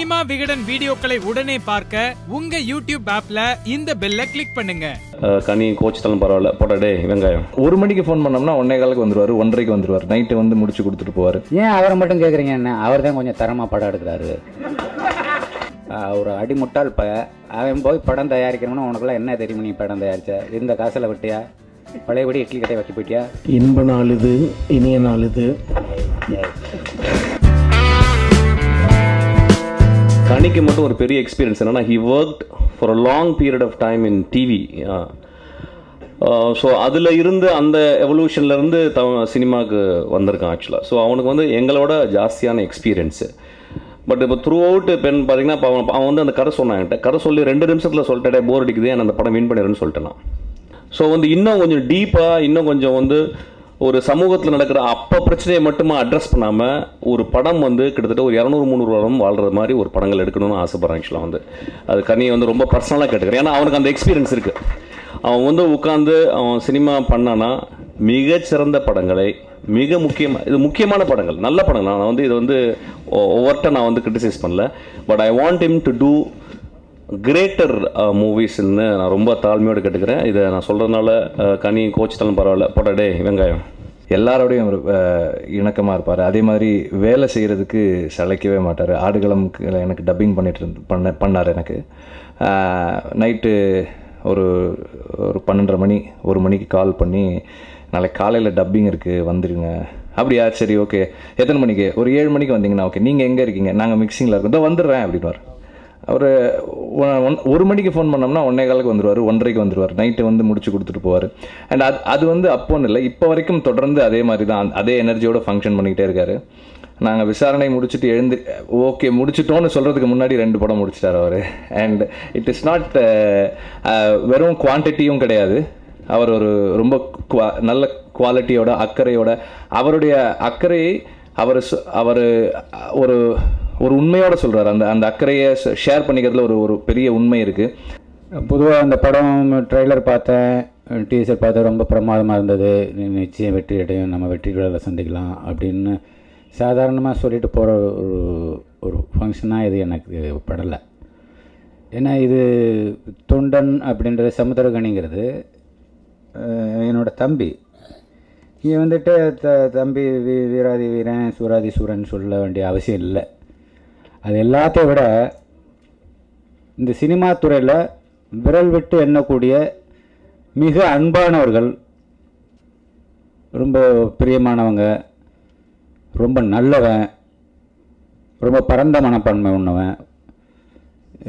Cinema Vikatan வீடியோக்களை உடனே பார்க்க உங்க யூடியூப் ஆப்ல இந்த பெல்ல கிளிக் பண்ணுங்க. கனி கோச்சிட்டாலும் பரவாயில்ல. போடா டே வெங்காயம். ஒரு மணிக்கு ஃபோன் பண்ணோம்னா ஒன்னே காலுக்கு வந்துருவாரு ஒன்றரைக்கு வந்துருவார். நைட்டு வந்து முடிச்சு கொடுத்துட்டு போவார். ஏன் அவரை மட்டும் கேட்குறீங்க என்ன? அவர் தான் கொஞ்சம் தரமாக படம் எடுக்கிறாரு. ஒரு அடிமுட்டாள் ப அவன் போய் படம் தயாரிக்கணும்னா உனக்குலாம் என்ன தெரியும் நீ படம் தயாரிச்ச? இந்த காசில் விட்டியா? பழையபடி இட்லி கட்டை வைக்க போயிட்டியா? இன்ப நாள் இது இனிய நாள் இது. கணிக்கு மட்டும் ஒரு பெரிய எக்ஸ்பீரியன்ஸ் என்னென்னா he work for a long period of time in TV so அதில் இருந்து அந்த எவல்யூஷன்லேருந்து த சினிமாவுக்கு வந்திருக்கான் ஆக்சுவலாக ஸோ அவனுக்கு வந்து எங்களோட ஜாஸ்தியான எக்ஸ்பீரியன்ஸு பட் இப்போ த்ரூ அவுட் பெண் பார்த்தீங்கன்னா இப்போ அவன் அவன் வந்து அந்த கதை சொன்னான் என்கிட்ட. கதை சொல்லி ரெண்டு நிமிஷத்தில் சொல்லிட்டே போர் அடிக்குது நான் அந்த படம் வின் பண்ணிடுறேன்னு சொல்லிட்டேன் நான். ஸோ வந்து இன்னும் கொஞ்சம் டீப்பாக இன்னும் கொஞ்சம் வந்து ஒரு சமூகத்தில் நடக்கிற அப்போ பிரச்சனையை மட்டுமே அட்ரஸ் பண்ணாமல் ஒரு படம் வந்து கிட்டத்தட்ட ஒரு இரநூறு முந்நூறு வாரம் வாழ்கிற மாதிரி ஒரு படங்கள் எடுக்கணும்னு ஆசைப்பட்றேன் ஆக்சுவலாக வந்து. அது கனியை வந்து ரொம்ப பர்சனலாக கேட்டுக்கிறேன். ஏன்னா அவனுக்கு அந்த எக்ஸ்பீரியன்ஸ் இருக்குது அவன் வந்து உட்காந்து அவன் சினிமா பண்ணானா மிகச்சிறந்த படங்களை மிக முக்கியமாக இது முக்கியமான படங்கள் நல்ல படங்கள். நான் வந்து இது வந்து ஒவ்வொருட்ட நான் வந்து கிரிட்டிசைஸ் பண்ணல. But I want him to do greater மூவிஸ்ன்னு நான் ரொம்ப தாழ்மையோடு கேட்டுக்கிறேன். இதை நான் சொல்கிறதுனால uh, கனி கோச்சித்தாலும் பரவாயில்ல. போடா டே வெங்காயம். எல்லாரோடையும் அவர் இணக்கமாக இருப்பார். அதே மாதிரி வேலை செய்கிறதுக்கு சளைக்கவே மாட்டார். ஆடுகளம்க்கு எனக்கு டப்பிங் பண்ணிட்டு இருந்து பண்ண பண்ணார் எனக்கு. நைட்டு ஒரு ஒரு பன்னெண்டரை மணி ஒரு மணிக்கு கால் பண்ணி நாளைக்கு காலையில் டப்பிங் இருக்குது வந்துடுங்க அப்படியா? சரி ஓகே எத்தனை மணிக்கு? ஒரு ஏழு மணிக்கு வந்தீங்கன்னா ஓகே நீங்கள் எங்கே இருக்கீங்க? நாங்கள் மிக்சிங்கில் இருக்கோம். இதோ வந்துடுறேன் அப்படின்வார் அவர் ஒரு மணிக்கு ஃபோன் பண்ணோம்னா ஒன்னே காலுக்கு வந்துடுவார் ஒன்றரைக்கு வந்துடுவார் நைட்டு வந்து முடிச்சு கொடுத்துட்டு போவார். அண்ட் அது அது வந்து அப்போன்னு இல்லை இப்போ வரைக்கும் தொடர்ந்து அதே மாதிரி தான் அதே எனர்ஜியோட ஃபங்க்ஷன் பண்ணிக்கிட்டே இருக்காரு. நாங்கள் விசாரணை முடிச்சுட்டு எழுந்து ஓகே முடிச்சிட்டோன்னு சொல்கிறதுக்கு முன்னாடி ரெண்டு படம் முடிச்சிட்டார் அவர். And it is not uh, uh, வெறும் குவான்டிட்டியும் கிடையாது. அவர் ஒரு ரொம்ப குவா நல்ல குவாலிட்டியோட அக்கறையோட அவருடைய அக்கறையை அவர் அவர் ஒரு ஒரு உண்மையோட சொல்கிறார் அந்த அந்த அக்கறையை ஷேர் பண்ணிக்கிறதுல ஒரு ஒரு பெரிய உண்மை இருக்குது பொதுவாக அந்த படம் ட்ரெய்லர் பார்த்தேன் டீசர் பார்த்தேன் ரொம்ப பிரமாதமாக இருந்தது. நிச்சயம் வெற்றி அடையும் நம்ம வெற்றிகளை சந்திக்கலாம் அப்படின்னு சாதாரணமாக சொல்லிட்டு போகிற ஒரு ஒரு ஃபங்க்ஷனாக இது எனக்கு படலை. ஏன்னா இது தொண்டன் அப்படின்றது சமுத்திரகனிங்கிறது. என்னோடய தம்பி. இங்கே வந்துட்டு த தம்பி வீ வீராதி வீரன் சூராதி சூரன் சொல்ல வேண்டிய அவசியம் இல்லை. அது எல்லாத்தையும் விட இந்த சினிமா துறையில் விரல் விட்டு எண்ணக்கூடிய மிக அன்பானவர்கள் ரொம்ப பிரியமானவங்க ரொம்ப நல்லவன் ரொம்ப பரந்த மனப்பான்மை உண்ணவன்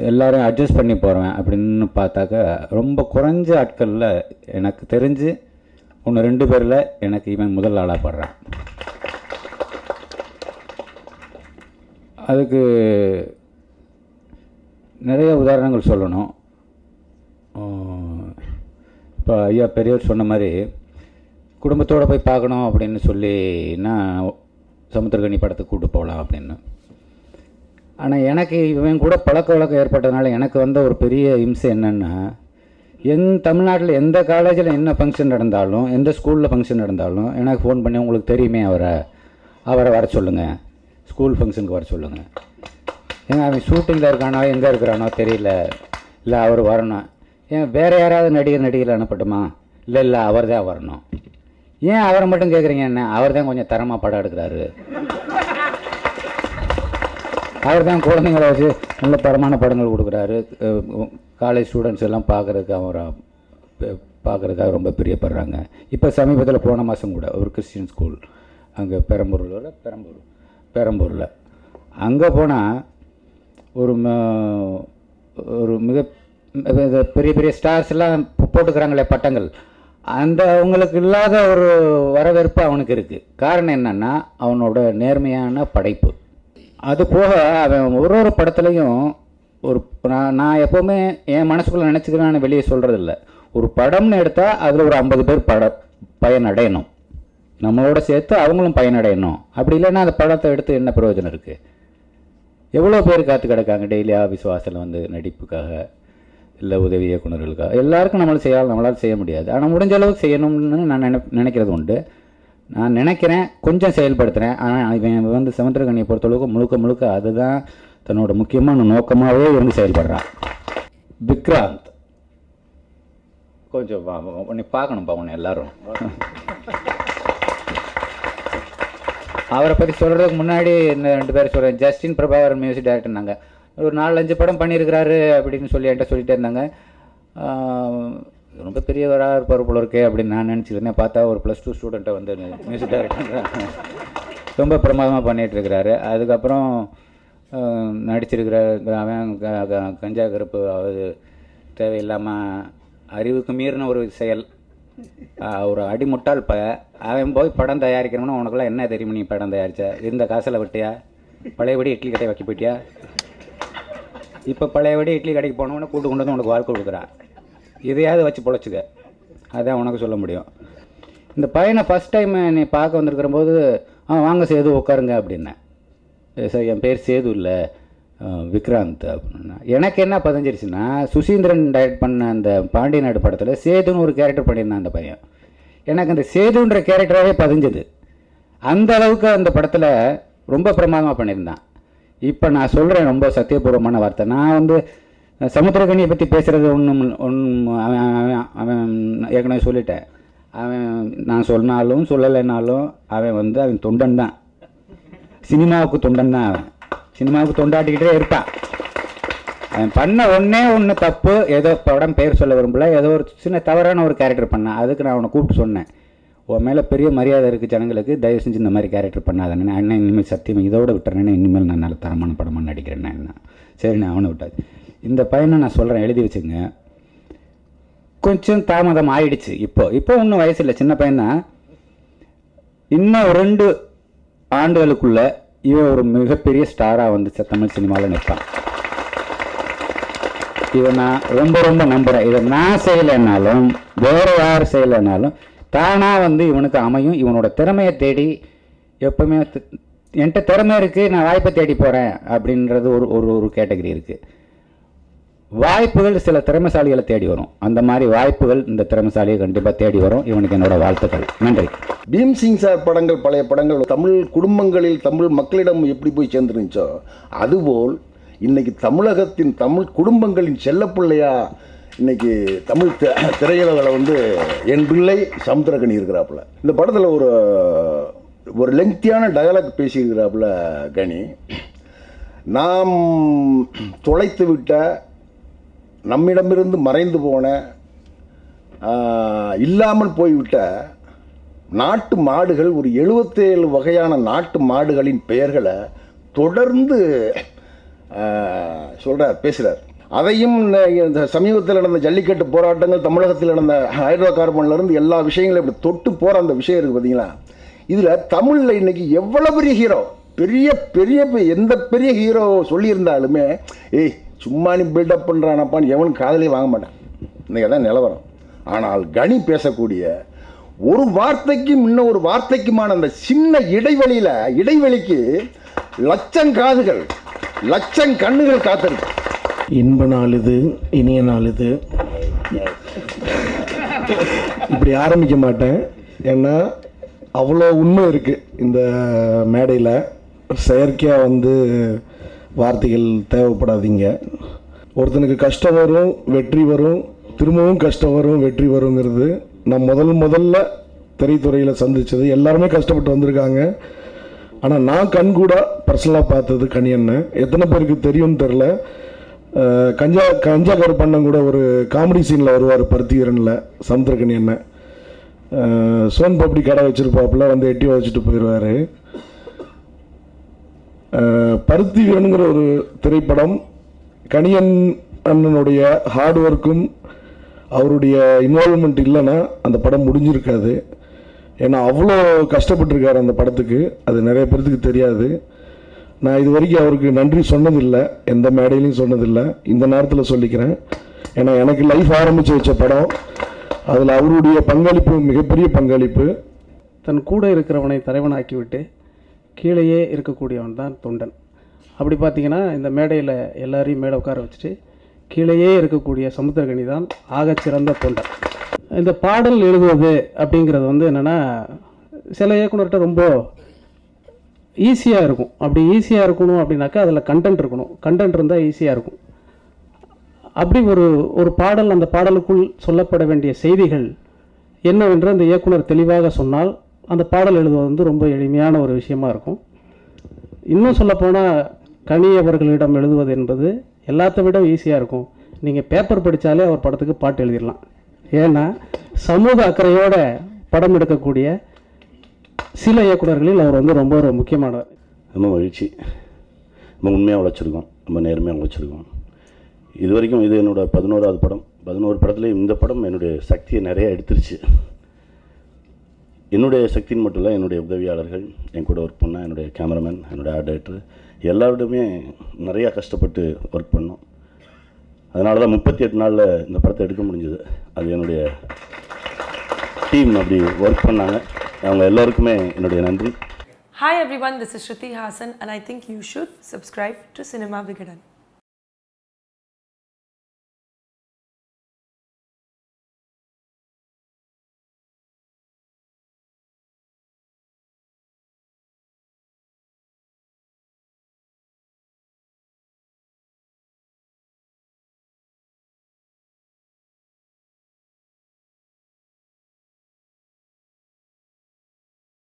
எல்லோரும் அட்ஜஸ்ட் பண்ணி போகிறவன் அப்படின்னு பார்த்தாக்கா ரொம்ப குறைஞ்ச ஆட்களில் எனக்கு தெரிஞ்சு ஒன்று ரெண்டு பேரில் எனக்கு இவன் முதல் ஆளாக படுறான். அதுக்கு நிறைய உதாரணங்கள் சொல்லணும். இப்போ ஐயா பெரியவர் சொன்ன மாதிரி குடும்பத்தோடு போய் பார்க்கணும் அப்படின்னு சொல்லி நான் சமுத்திரகனி படத்துக்கு கூட்டு போகலாம் அப்படின்னு. ஆனால் எனக்கு இவன் கூட பழக்க வழக்கம் ஏற்பட்டதுனால எனக்கு வந்த ஒரு பெரிய இம்சை என்னென்னா என் தமிழ்நாட்டில் எந்த காலேஜில் என்ன ஃபங்க்ஷன் நடந்தாலும் எந்த ஸ்கூலில் ஃபங்க்ஷன் நடந்தாலும் எனக்கு ஃபோன் பண்ணி உங்களுக்கு தெரியுமே அவரை? அவரை வர சொல்லுங்கள் ஸ்கூல் ஃபங்க்ஷனுக்கு வர சொல்லுங்கள் ஏங்க அவன் ஷூட்டிங்கில் இருக்கானோ? எங்கே இருக்கிறானோ தெரியல. இல்லை அவர் வரணும். ஏன் வேறு யாராவது நடிகர் நடிகர் அனுப்பட்டுமா? இல்லை இல்லை அவர் தான் வரணும். ஏன் அவரை மட்டும் கேட்குறீங்க என்ன? அவர் தான் கொஞ்சம் தரமாக படம் எடுக்கிறாரு. அவர் தான் குழந்தைங்கள வச்சு நல்ல தரமான படங்கள் கொடுக்குறாரு. காலேஜ் ஸ்டூடெண்ட்ஸ் எல்லாம் பார்க்குறதுக்கு அவரை பார்க்குறதுக்காக ரொம்ப பிரியப்படுறாங்க. இப்போ சமீபத்தில் போன மாதம் கூட ஒரு கிறிஸ்டின் ஸ்கூல் அங்கே பெரம்பூரில் பெரம்பூர் பெரம்பூரில். அங்கே போனால் ஒரு ம- ஒரு மிக பெரிய பெரிய ஸ்டார்ஸ் எல்லாம் போட்டுக்கிறாங்களே பட்டங்கள். அந்த அவங்களுக்கு இல்லாத ஒரு வரவேற்பு அவனுக்கு இருக்குது காரணம் என்னென்னா அவனோட நேர்மையான படைப்பு. அது போக அவன் ஒரு ஒரு படத்துலையும் ஒரு நான் நான் எப்போவுமே என் மனசுக்குள்ளே நினச்சிக்கிறேன்னு வெளியே சொல்கிறதில்ல ஒரு படம்னு எடுத்தால் அதில் ஒரு ஐம்பது பேர் பட பயன் அடையணும் நம்மளோட சேர்த்து அவங்களும் பயனடையணும். அப்படி இல்லைன்னா அந்த படத்தை எடுத்து என்ன பிரயோஜனம் இருக்குது எவ்வளோ பேர் காத்து கிடக்காங்க டெய்லி ஆஃபீஸ் வாசலில் வந்து நடிப்புக்காக? இல்லை உதவி இயக்குனர்களுக்காக எல்லாருக்கும் நம்மளால் செய்யலாம் நம்மளால் செய்ய முடியாது. ஆனால் முடிஞ்ச அளவுக்கு செய்யணும்னு நான் நினை நினைக்கிறது உண்டு. நான் நினைக்கிறேன் கொஞ்சம் செயல்படுத்துகிறேன் ஆனால் இவன் வந்து சமுத்திரகனியை பொறுத்தளவுக்கு முழுக்க முழுக்க அதுதான் தன்னோட முக்கியமான நோக்கமாகவே இருந்து செயல்படுறான். விக்ராந்த். கொஞ்சம் வா- உன்னை பார்க்கணும்ப்பா உன்னை எல்லாரும். அவரை பற்றி சொல்கிறதுக்கு முன்னாடி இந்த ரெண்டு பேர் சொல்கிறேன் ஜஸ்டின் பிரபாகரன் மியூசிக் டைரக்டர்னாங்க ஒரு நாலஞ்சு படம் பண்ணியிருக்கிறாரு அப்படின்னு சொல்லி என்கிட்ட சொல்லிகிட்டே இருந்தாங்க. ரொம்ப பெரியவராக இருப்பார் போல இருக்கே அப்படின்னு நான் நினச்சிருந்தேன். பார்த்தா ஒரு ப்ளஸ் டூ ஸ்டூடெண்ட்டை வந்து மியூசிக் டைரக்டர் ரொம்ப பிரமாதமாக பண்ணிகிட்ருக்கிறாரு அதுக்கப்புறம் நடிச்சிருக்கிற அவன் க- க- கஞ்சா கருப்பு அது தேவையில்லாமல் அறிவுக்கு மீறின ஒரு செயல். ஒரு அடிமுட்டாள் ப அவன் போய் படம் தயாரிக்கணும்னா உனக்குலாம் என்ன தெரியும் நீ படம் தயாரிச்ச? இருந்த காசில் விட்டியா? பழையபடி இட்லி கடை வைக்க போயிட்டியா? இப்போ பழையபடி இட்லி கடைக்கு போனவொடனே கூட்டு கொண்டு வந்து உனக்கு வாழ்க்கை கொடுக்குறான் இதையாவது வச்சு பொழைச்சிக்க. அதான் உனக்கு சொல்ல முடியும். இந்த பையனை ஃபஸ்ட் டைம் நீ பார்க்க வந்திருக்கிற போது ஆ வாங்க சேது உட்காருங்க அப்படின்னேன். சார் என் பேர் சேது இல்லை. விக்ராந்த் அப்படின்னா. எனக்கு என்ன பதிஞ்சிருச்சுன்னா சுசீந்திரன் டைரக்ட் பண்ண அந்த பாண்டியநாடு படத்தில் சேதுன்னு ஒரு கேரக்டர் பண்ணியிருந்தான் அந்த பையன். எனக்கு அந்த சேதுன்ற கேரக்டராகவே பதிஞ்சது. அந்த அளவுக்கு அந்த படத்தில் ரொம்ப பிரமாதமாக பண்ணியிருந்தான். இப்போ நான் சொல்கிறேன் ரொம்ப சத்தியபூர்வமான வார்த்தை. நான் வந்து சமுத்திரகனியை பற்றி பேசுகிறது ஒன்றும் ஒன்றும் அவன் அவன் அவன் ஏற்கனவே சொல்லிட்டேன். அவன் நான் சொன்னாலும் சொல்லலைனாலும் அவன் வந்து அவன் தொண்டன் தான் சினிமாவுக்கு தொண்டன் தான் அவன். சினிமாவுக்கு தொண்டாட்டிக்கிட்டே இருப்பான். அவன் பண்ண ஒன்றே ஒன்று தப்பு ஏதோ படம் பேர் சொல்ல விரும்பல ஏதோ ஒரு சின்ன தவறான ஒரு கேரக்டர் பண்ணான். அதுக்கு நான் அவனை கூப்பிட்டு சொன்னேன். உன் மேலே பெரிய மரியாதை இருக்குது ஜனங்களுக்கு தயவு செஞ்சு இந்த மாதிரி கேரக்டர் பண்ணாதேன்னு. நான் என்ன இனிமேல் சத்தியமாக இதோட விட்டுறேன்னு இனிமேல் நான் நல்ல தரமான படமாக நடிக்கிறேன்னு என்ன? சரி நான் அவனை விட்டாது இந்த பையனை நான் சொல்கிறேன் எழுதி வச்சுங்க. கொஞ்சம் தாமதம் ஆயிடுச்சு இப்போ. இப்போ ஒன்றும் வயசு இல்லை சின்ன பையன்தான். இன்னும் ரெண்டு ஆண்டுகளுக்குள்ள இவன் ஒரு மிகப்பெரிய ஸ்டாராக வந்து தமிழ் சினிமாவில் நிற்பான் இதை நான் ரொம்ப ரொம்ப நம்புகிறேன் இதை நான் செய்யலைன்னாலும் வேறு யார் செய்யலைன்னாலும் தானாக வந்து இவனுக்கு அமையும். இவனோட திறமையை தேடி எப்பவுமே என்கிட்ட திறமை இருக்குது நான் வாய்ப்பை தேடி போகிறேன் அப்படின்றது ஒரு ஒரு ஒரு கேட்டகரி இருக்குது வாய்ப்புகள் சில திறமைசாலிகளை தேடி வரும். அந்த மாதிரி வாய்ப்புகள் இந்த திறமைசாலியை கண்டிப்பாக தேடி வரும். இவனுக்கு என்னோட வாழ்த்துக்கள். நன்றி. பீம்சிங் சார் படங்கள் பழைய படங்கள் தமிழ் குடும்பங்களில் தமிழ் மக்களிடம் எப்படி போய் சேர்ந்துருந்துச்சோ அதுபோல் இன்னைக்கு தமிழகத்தின் தமிழ் குடும்பங்களின் செல்லப்பிள்ளையா இன்னைக்கு தமிழ் திரையுலகில் வந்து என் பிள்ளை சமுத்திரகனி இருக்கிறாப்புல. இந்த படத்தில் ஒரு ஒரு லெங்க்தியான டயலாக் பேசியிருக்கிறாப்புல கனி. நாம் தொலைத்து விட்ட நம்மிடமிருந்து மறைந்து போன இல்லாமல் போய்விட்ட நாட்டு மாடுகள் ஒரு எழுபத்தேழு வகையான நாட்டு மாடுகளின் பெயர்களை தொடர்ந்து சொல்கிறார் பேசுகிறார் அதையும் இந்த- சமீபத்தில் நடந்த ஜல்லிக்கட்டு போராட்டங்கள் தமிழகத்தில் நடந்த ஹைட்ரோ கார்பன்லேருந்து எல்லா விஷயங்களும் இப்படி தொட்டு போகிற அந்த விஷயம் இருக்குது பார்த்தீங்களா இதில் தமிழில் இன்னைக்கு எவ்வளோ பெரிய ஹீரோ பெரிய பெரிய எந்த பெரிய ஹீரோ சொல்லியிருந்தாலுமே ஏய் சும்மா நீ பில்டப் பண்ணுறானப்பான்னு எவனும் காதலே வாங்க மாட்டான். இன்றைக்கி தான் நிலவரம். ஆனால் கனி பேசக்கூடிய ஒரு வார்த்தைக்கும் இன்னும் ஒரு வார்த்தைக்குமான அந்த சின்ன இடைவெளியில் இடைவெளிக்கு லட்சம் காதுகள் லட்சம் கண்ணுகள் காத்திருக்கு. இன்ப நாள் இது இனிய நாள் இது. இப்படி ஆரம்பிக்க மாட்டேன். ஏன்னா அவ்வளோ உண்மை இருக்குது இந்த மேடையில். செயற்கையாக வந்து வார்த்தைகள் தேவைப்படாதீங்க. ஒருத்தனுக்கு கஷ்டம் வரும் வெற்றி வரும் திரும்பவும் கஷ்டம் வரும் வெற்றி வருங்கிறது நான் முதல் முதல்ல திரைத்துறையில் சந்தித்தது எல்லாருமே கஷ்டப்பட்டு வந்திருக்காங்க. ஆனால் நான் கண்கூட பர்சனலாக பார்த்தது கனியண்ணன். எத்தனை பேருக்கு தெரியும்னு தெரில கஞ்சா கஞ்சா கருப்பண்ணன் கூட ஒரு காமெடி சீனில் வருவார் பருத்திகரனில் சமுத்திரக்கணி அண்ணன். சோன் பப்டி கடை வச்சிருப்பாப்புல வந்து எட்டி வச்சுட்டு போயிடுவார் பருத்தி வேணுங்கிற ஒரு திரைப்படம் கணியன் அண்ணனுடைய ஹார்ட் ஒர்க்கும் அவருடைய இன்வால்மெண்ட் இல்லைன்னா அந்த படம் முடிஞ்சிருக்காது. ஏன்னா அவ்வளோ கஷ்டப்பட்டிருக்காரு அந்த படத்துக்கு. அது நிறைய பேர்த்துக்கு தெரியாது. நான் இது வரைக்கும் அவருக்கு நன்றி சொன்னதில்லை. எந்த மேடையிலையும் சொன்னதில்லை. இந்த நேரத்தில் சொல்லிக்கிறேன். ஏன்னா எனக்கு லைஃப் ஆரம்பித்து வச்ச படம். அதில் அவருடைய பங்களிப்பு மிகப்பெரிய பங்களிப்பு. தன் கூட இருக்கிறவனை தலைவனாக்கிவிட்டு கீழேயே இருக்கக்கூடியவன் தான் தொண்டன். அப்படி பார்த்தீங்கன்னா இந்த மேடையில் எல்லாரையும் மேடை உட்கார வச்சுட்டு கீழேயே இருக்கக்கூடிய சமுத்திரகனி தான் ஆகச்சிறந்த தொண்டன். இந்த பாடல் எழுதுவது அப்படிங்கிறது வந்து என்னென்னா சில இயக்குனர்கிட்ட ரொம்ப ஈஸியாக இருக்கும். அப்படி ஈஸியாக இருக்கணும் அப்படின்னாக்கா அதில் கண்டென்ட் இருக்கணும். கண்டென்ட் இருந்தால் ஈஸியாக இருக்கும். அப்படி ஒரு ஒரு பாடல் அந்த பாடலுக்குள் சொல்லப்பட வேண்டிய செய்திகள் என்னவென்று அந்த இயக்குனர் தெளிவாக சொன்னால் அந்த பாடல் எழுதுவது வந்து ரொம்ப எளிமையான ஒரு விஷயமா இருக்கும். இன்னும் சொல்லப்போனால் கனி அவர்களிடம் எழுதுவது என்பது எல்லாத்த விட ஈஸியாக இருக்கும். நீங்கள் பேப்பர் படித்தாலே அவர் படத்துக்கு பாட்டு எழுதிடலாம் ஏன்னா சமூக அக்கறையோட படம் எடுக்கக்கூடிய சில இயக்குனர்களில் அவர் வந்து ரொம்ப ஒரு முக்கியமானவர். ரொம்ப மகிழ்ச்சி. ரொம்ப உண்மையாக உழைச்சிருக்கோம். ரொம்ப நேர்மையாக உழைச்சிருக்கோம். இது வரைக்கும் இது என்னோடய பதினோராவது படம். பதினோரு படத்துலேயும் இந்த படம் என்னுடைய சக்தியை நிறைய எடுத்துருச்சு. என்னுடைய சக்தின்னு மட்டும் இல்லை என்னுடைய உதவியாளர்கள் என் கூட ஒர்க் பண்ண என்னுடைய கேமராமேன் என்னுடைய ஆர்ட் டைரக்டர் எல்லாரோடுமே நிறையா கஷ்டப்பட்டு ஒர்க் பண்ணோம். அதனால தான் முப்பத்தி எட்டு நாளில் இந்த படத்தை எடுக்க முடிஞ்சது. அது என்னுடைய டீம் அப்படி ஒர்க் பண்ணாங்க. அவங்க எல்லாருக்குமே என்னுடைய நன்றி. Hi everyone this is Shruti Haasan and I think you should subscribe to Cinema Vikatan